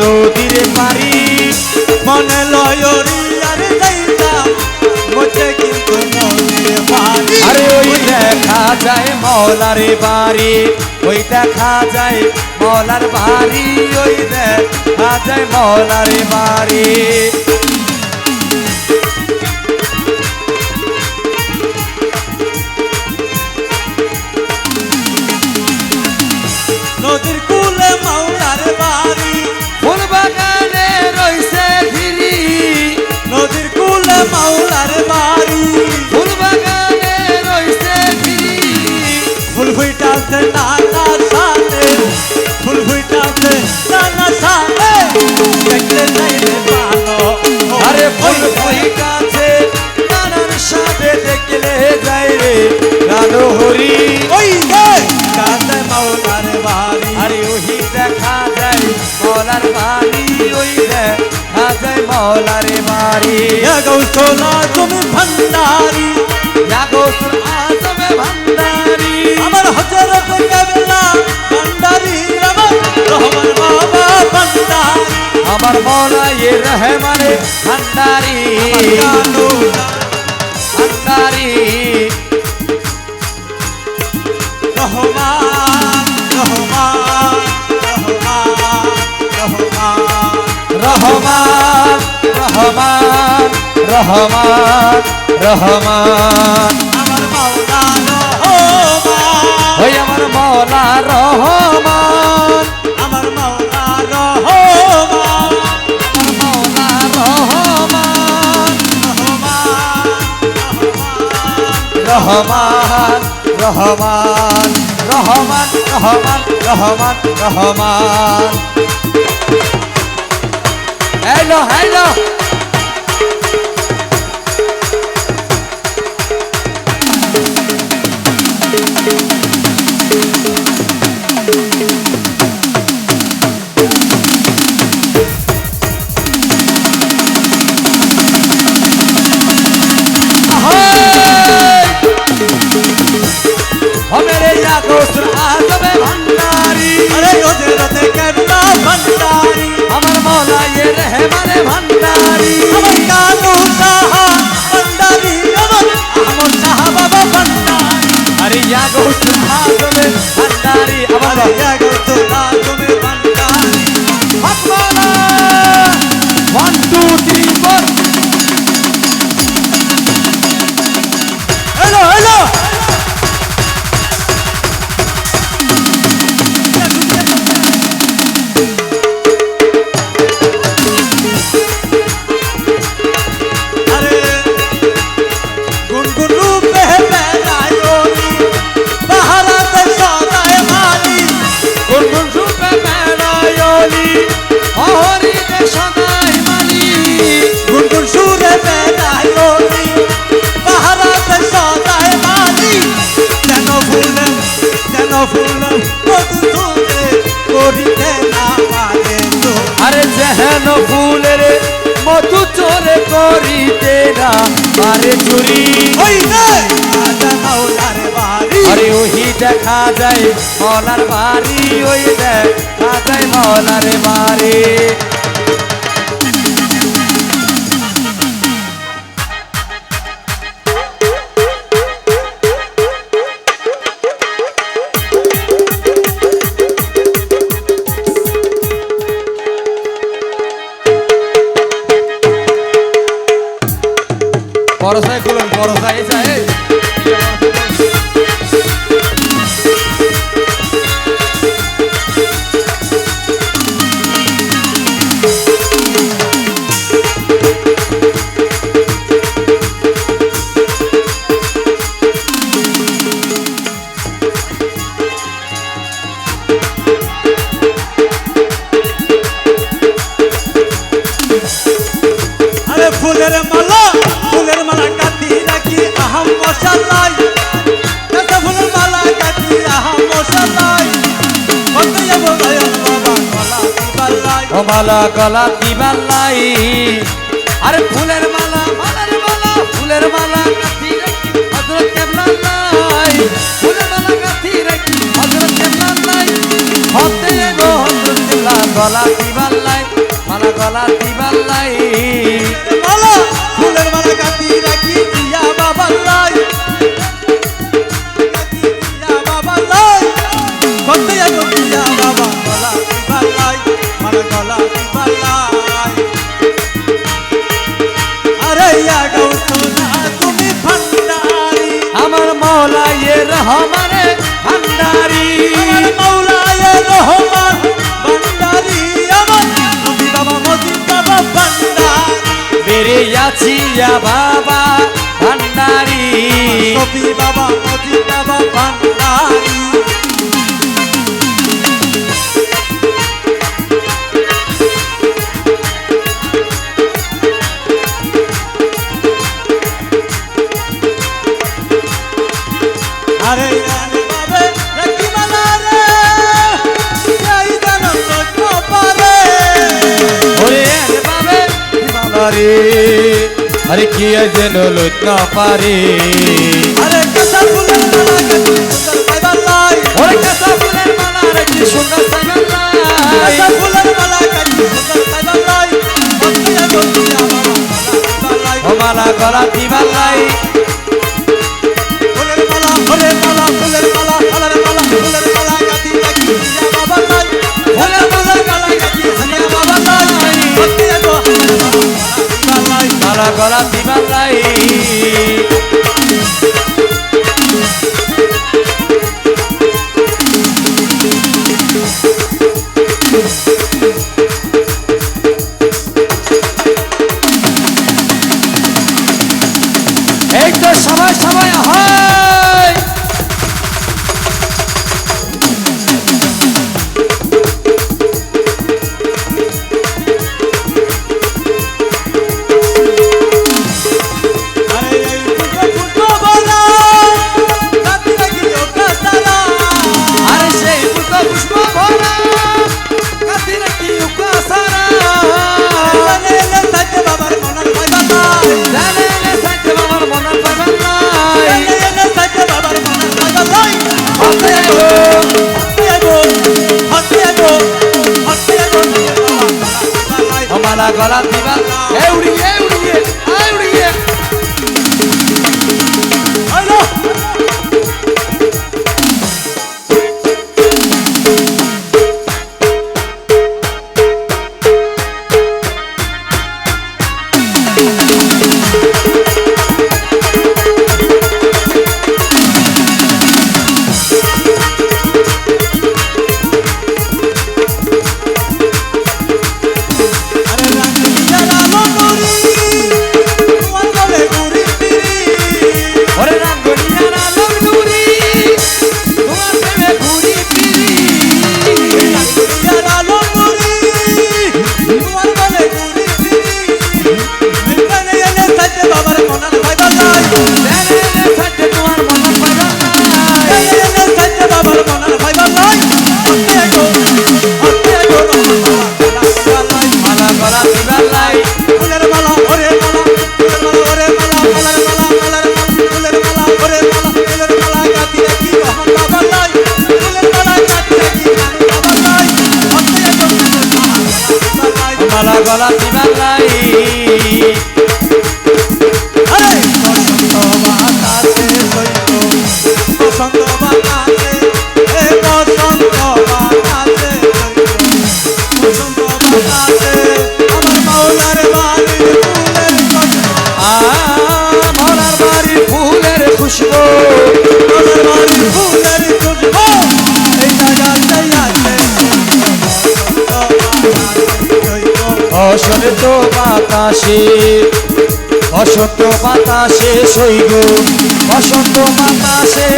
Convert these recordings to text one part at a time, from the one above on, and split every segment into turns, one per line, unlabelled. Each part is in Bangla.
নদীর পারি।
মনে লয়রি আর যাইতা মোটে কিন্তু নদীর পানি
আরে ওই দেখা যায় মলার বাড়ি, ওই দেখা যায় মলার বাড়ি, ওই দেখা যায় মলার বাড়ি।
ফুইটাতে নানা সাথে ফুল ফুইটাতে নানা সাথে। দেখলে যাইলে ভালো
আরে ফুল কাছে নানার সাথে দেখলে যাই রে গানো হরি।
ওই কাতে মাওলার বাড়ি
আরে ওহি দেখা যায় মলার বাড়ি। ওই দেখা যায় বাড়ি।
গৌতলা তুমি
জাগোসুর আজমে ভান্ডারি
আমার হজরত কেবলা ভান্ডারি আমার রহমান বাবা ভান্ডারি।
আমার মৌলা এ রহমানে ভান্ডারি। ভান্ডারি।
রহমান রহমান রহমান। রহমান
রহমান রহমান।
আমার মলা রহমান।
আমার মলা রহমান
আমার
মলা রহমান
রহমান রহমান
রহমান রহমান। রহমান রহমান হ্যালো হ্যালো
আরে
যেহেন ফুলের মধু চোরে করিতে না আরে চুরি আরে ওহি দেখা যায় মলার বাড়ি ওই দেখা। পরশায় খুলুন পরশায়
এই ফুলের মালা। ফুলের মালা কাটি রাখি আহাম মশালাই। গাঁদা ফুলের মালা কাটি আহাম গলা
দিবার লাই আরে ফুলের মালা মালার মালা ফুলের মালা কাটি রাখি হজরত কেবলা লাই ফুলের মালা কাটি রাখি হজরত কেবলা লাই হতে গো হজরত কেবলা গলা দিবার লাই মালা গলা দিবার লাই
মালা ফুলের জিয়া বাবা ভান্ডারি। বাবা আরে
কি যেন লুট না পারে?
আরে কাঁচা ফুলের মালা গাছে সুন্দর পাইবার নাই
ওরে কাঁচা ফুলের মালা রে কি সুন্দর পাইবার নাই
কাঁচা ফুলের মালা গাছে সুন্দর পাইবার
নাই
বন্ধুরা বন্ধুরা আমার
মালা গলা দিবার নাই
Ch. বসন্ত বাতাসে সইব বসন্ত বাতাসে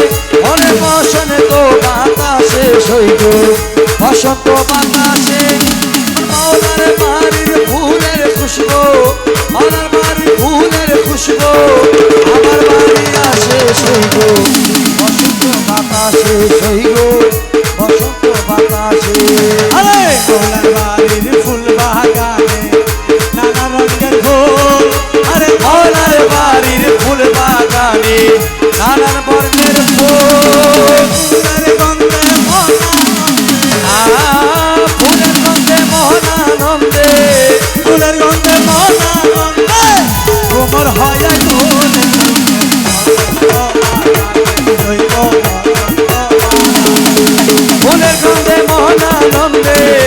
মনে বসন্ত বাতাসে সইব বসন্ত বাতাসে মৌলার Yeah.